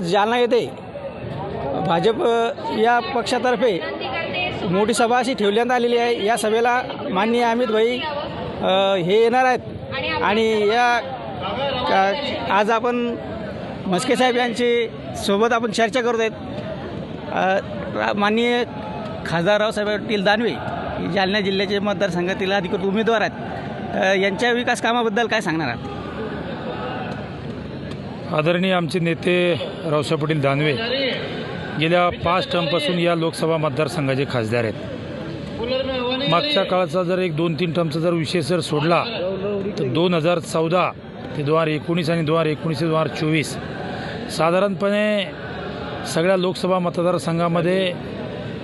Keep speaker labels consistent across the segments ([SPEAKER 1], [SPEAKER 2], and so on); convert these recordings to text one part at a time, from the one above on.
[SPEAKER 1] आज जालना येथे भाजप या पक्षातर्फे मोठी सभा अशी ठेवण्यात आलेली आहे. या सभेला माननीय अमित भाई हे येणार आहेत. आणि या आज आपण मस्के साहेब यांची सोबत आपण चर्चा करत आहेत. माननीय खासदार रावसाहेब पाटील दानवे जालना जिल्ह्याचे मतदारसंघातील अधिकृत उमेदवार आहेत. यांच्या विकास कामाबद्दल काय सांगणार आहात?
[SPEAKER 2] आदरणीय आमचे नेते रावसाहेब पाटील दानवे गेल्या पाच टर्मपासून या लोकसभा मतदारसंघाचे खासदार आहेत. मागच्या काळाचा जर एक दोन तीन टर्मचा जर विषय जर सोडला तर दोन हजार चौदा ते दोन हजार एकोणीस आणि दोन हजार एकोणीस ते दोन हजार चोवीस साधारणपणे सगळ्या लोकसभा मतदारसंघामध्ये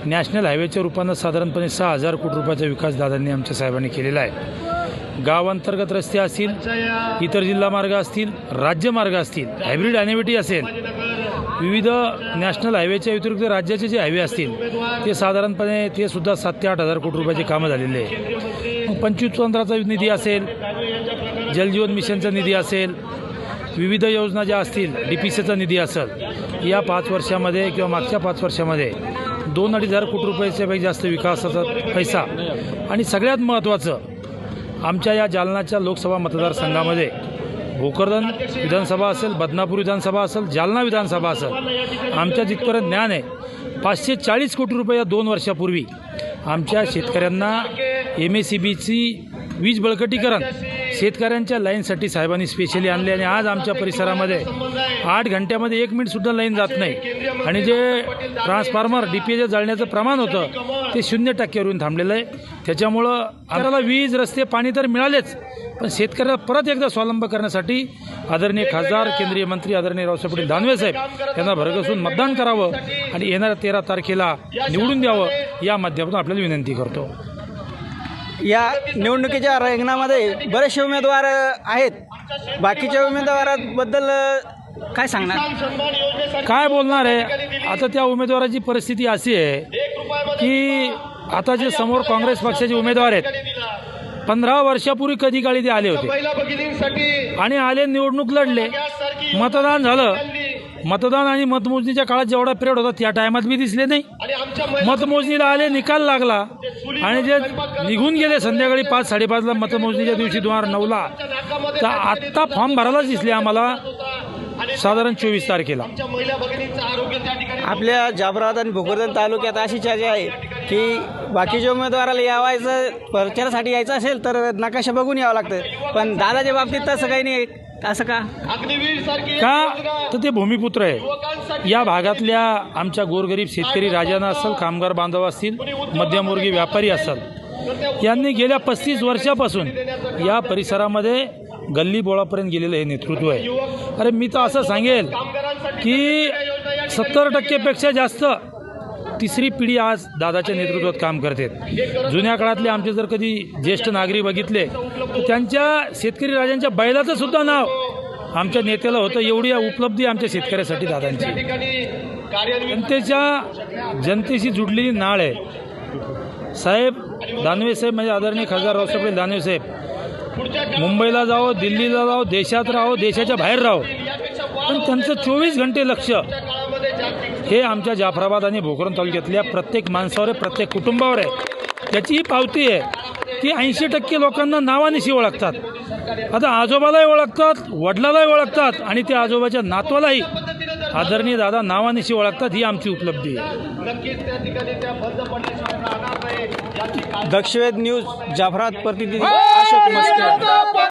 [SPEAKER 2] नॅशनल हायवेच्या रूपानं साधारणपणे सहा हजार कोटी रुपयाचा विकास दादांनी आमच्या साहेबांनी केलेला आहे. गावांतर्गत रस्ते असतील इतर जिल्हा मार्ग असतील राज्यमार्ग असतील हायब्रिड ॲनिव्हिटी असेल विविध नॅशनल हायवेच्या व्यतिरिक्त राज्याचे जे हायवे असतील ते साधारणपणे ते सुद्धा सात ते आठ हजार कोटी रुपयाचे कामं झालेले आहे. मग पंचवीस तंत्राचा निधी असेल जलजीवन मिशनचा निधी असेल विविध योजना ज्या असतील डी पी सीचा निधी असेल या पाच वर्षामध्ये किंवा मागच्या पाच वर्षामध्ये दोन अडीच हजार कोटी रुपयाच्यापेक्षा जास्त विकासाचा पैसा आणि सगळ्यात महत्त्वाचं आमच्या या जालनाच्या लोकसभा मतदारसंघामध्ये भोकरदन विधानसभा असेल बदनापूर विधानसभा असेल जालना विधानसभा असेल आमच्या जिथपर्यंत ज्ञान आहे पाचशे चाळीस कोटी रुपये या दोन वर्षापूर्वी आमच्या शेतकऱ्यांना एम एस सी बीची वीज बळकटीकरण शेतकऱ्यांच्या लाईनसाठी साहेबांनी स्पेशली आणले आणि आज आमच्या परिसरामध्ये आठ घंट्यामध्ये एक मिनिटसुद्धा लाईन जात नाही. आणि जे ट्रान्सफॉर्मर डी पी एच्या जाळण्याचं प्रमाण होतं ते शून्य टक्क्यावरून थांबलेलं आहे. त्याच्यामुळं आम्हाला वीज रस्ते पाणी तर मिळालेच पण शेतकऱ्याला परत एकदा स्वावलंब करण्यासाठी आदरणीय खासदार केंद्रीय मंत्री आदरणीय रावसाहेब पाटील दानवे साहेब यांना भरघसून मतदान करावं आणि येणाऱ्या तेरा तारखेला निवडून द्यावं या माध्यमातून आपल्याला विनंती करतो.
[SPEAKER 1] या निवडणुकीच्या रिंगणामध्ये बरेचसे उमेदवार आहेत. बाकीच्या उमेदवाराबद्दल काय सांगणार?
[SPEAKER 2] काय बोलणार आहे? आता त्या उमेदवाराची परिस्थिती अशी आहे की आता जे समोर काँग्रेस पक्षाचे उमेदवार आहेत पंधरा वर्षापूर्वी कधी काळी ते आले होते? आणि आले निवडणूक लढले. मतदान झालं. मतदान आणि मतमोजणीच्या काळात जेवढा पिरियड होता त्या टायमात मी दिसले नाही. मतमोजणीला आले निकाल लागला. आणि जे निघून गेले संध्याकाळी पाच साडेपाचला मतमोजणीच्या दिवशी दोन हजार नऊला. तर आत्ता फॉर्म भरायलाच दिसले आम्हाला. साधारण चोवीस तारखेला.
[SPEAKER 1] आपल्या जाफराबाद आणि भोकरदन तालुक्यात अशी चर्चा आहे की बाकीच्या उमेदवाराला यावायचं प्रचारासाठी यायचं असेल तर नकाशा बघून यावं लागतं. पण दादाच्या बाबतीत तसं काही नाही. असं का?
[SPEAKER 2] का? तर ते भूमिपुत्र आहे. या भागातल्या आमच्या गोरगरीब शेतकरी राजाना असेल कामगार बांधव असतील मध्यमवर्गीय व्यापारी असेल. यांनी गेल्या पस्तीस वर्षापासून या परिसरामध्ये गल्ली बोळापर्यंत गेलेलं हे नेतृत्व आहे. अरे मी तर असं सांगेल की सत्तर टक्केपेक्षा जास्त तिसरी पिढी आज दादाच्या नेतृत्वात काम करते जुन्या काळातले आमचे जर कधी ज्येष्ठ नागरिक बघितले तर त्यांच्या शेतकरी राजांच्या बैलाचं सुद्धा नाव आमच्या नेत्याला होतं. एवढी उपलब्धी आमच्या शेतकऱ्यासाठी दादांची. जनतेच्या जनतेशी जुडलेली नाळ आहे. साहेब दानवे साहेब म्हणजे आदरणीय खासदार रावसाहेब पाटील दानवे साहेब मुंबईला जाओ दिल्लीला जाओ देशात राहो देशाच्या बाहेर राहो. पण त्यांचं चोवीस घंटे लक्ष हे आमच्या जाफराबाद आणि भोकरन तालुक्यातल्या प्रत्येक माणसावर आहे प्रत्येक कुटुंबावर आहे त्याची ही पावती आहे की ऐंशी टक्के लोकांना नावानिशी ओळखतात आता आजोबालाही ओळखतात वडिलालाही ओळखतात आणि त्या आजोबाच्या नातवालाही आदरणीय दादा नावानिशी ओळखतात ही आमची उपलब्धी आहे
[SPEAKER 1] दक्षवेध न्यूज जाफराबाद प्रतिनिधी